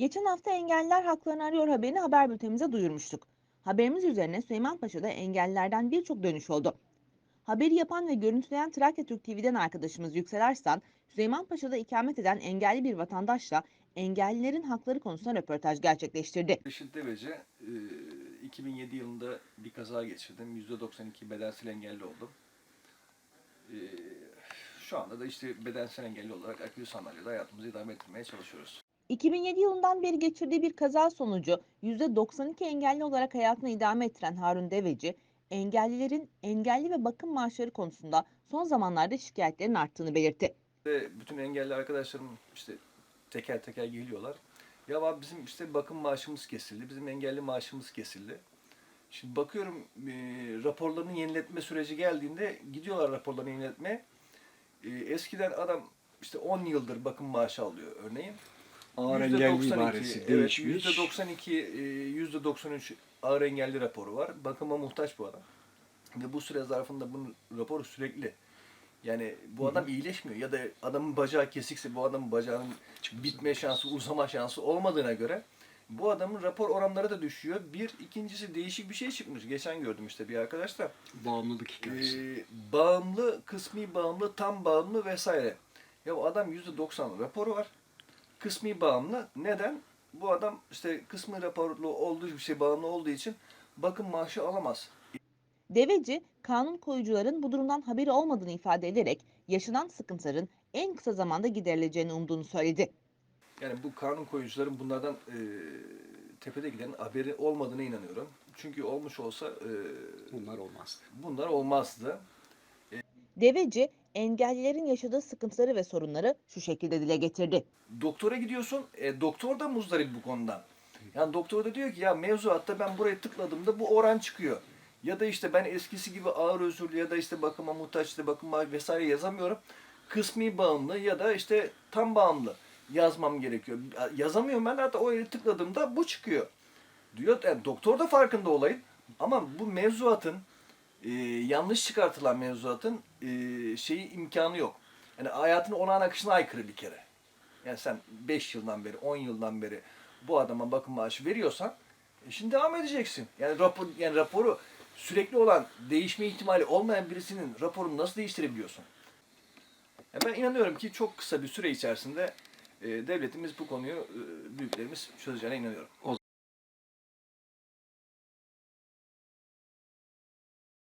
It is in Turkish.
Geçen hafta Engelliler Haklarını Arıyor haberini haber bültenimize duyurmuştuk. Haberimiz üzerine Süleymanpaşa'da engellilerden birçok dönüş oldu. Haberi yapan ve görüntüleyen Trakya Türk TV'den arkadaşımız Yüksel Arslan, Süleymanpaşa'da ikamet eden engelli bir vatandaşla engellilerin hakları konusunda röportaj gerçekleştirdi. Reşit Deveci, e, 2007 yılında bir kaza geçirdim. %92 bedensel engelli oldum. E, Şu anda da işte bedensel engelli olarak akülü sandalyede hayatımızı idame ettirmeye çalışıyoruz. 2007 yılından beri geçirdiği bir kaza sonucu %92 engelli olarak hayatını idame ettiren Harun Deveci, engellilerin engelli ve bakım maaşları konusunda son zamanlarda şikayetlerin arttığını belirtti. Bütün engelli arkadaşlarım işte teker teker geliyorlar. Ya abi bizim işte bakım maaşımız kesildi, bizim engelli maaşımız kesildi. Şimdi bakıyorum e, raporlarının yeniletme süreci geldiğinde gidiyorlar raporlarını yeniletmeye. E, eskiden adam işte 10 yıldır bakım maaşı alıyor örneğin. Ağır %92, engelli ibaresi evet, değişmiş. %92, e, %93 ağır engelli raporu var. Bakıma muhtaç bu adam. Ve bu süre zarfında bunun raporu sürekli. Yani bu adam iyileşmiyor ya da adamın bacağı kesikse bu adamın bacağının bitme şansı, uzama şansı olmadığına göre bu adamın rapor oranları da düşüyor. Bir, ikincisi değişik bir şey çıkmış. Geçen gördüm işte bir arkadaş da. Bağımlılık hikayesi. Ee, bağımlı, kısmi bağımlı, tam bağımlı vesaire. Ya adam %90 raporu var. Kısmi bağımlı. Neden? Bu adam işte kısmi raporlu olduğu bir şey bağımlı olduğu için bakım maaşı alamaz. Deveci, kanun koyucuların bu durumdan haberi olmadığını ifade ederek yaşanan sıkıntıların en kısa zamanda giderileceğini umduğunu söyledi. Yani bu kanun koyucuların bunlardan e, tepede giden haberi olmadığına inanıyorum. Çünkü olmuş olsa e, Bunlar olmaz. bunlar olmazdı. Deveci, engellilerin yaşadığı sıkıntıları ve sorunları şu şekilde dile getirdi. Doktora gidiyorsun, e, doktor da muzdarip bu konudan. Yani doktor da diyor ki ya mevzuatta ben buraya tıkladığımda bu oran çıkıyor. Ya da işte ben eskisi gibi ağır özürlü ya da işte bakıma muhtaç işte bakıma vesaire yazamıyorum. Kısmi bağımlı ya da işte tam bağımlı yazmam gerekiyor. Yazamıyorum ben hatta o yeri tıkladığımda bu çıkıyor. Diyor yani doktor da farkında olayın ama bu mevzuatın e, yanlış çıkartılan mevzuatın e, şeyi imkanı yok. Yani hayatın olağan akışına aykırı bir kere. Yani sen 5 yıldan beri, 10 yıldan beri bu adama bakım maaşı veriyorsan e şimdi devam edeceksin. Yani rapor yani raporu sürekli olan değişme ihtimali olmayan birisinin raporunu nasıl değiştirebiliyorsun? Ya ben inanıyorum ki çok kısa bir süre içerisinde e, devletimiz bu konuyu e, büyüklerimiz çözeceğine inanıyorum.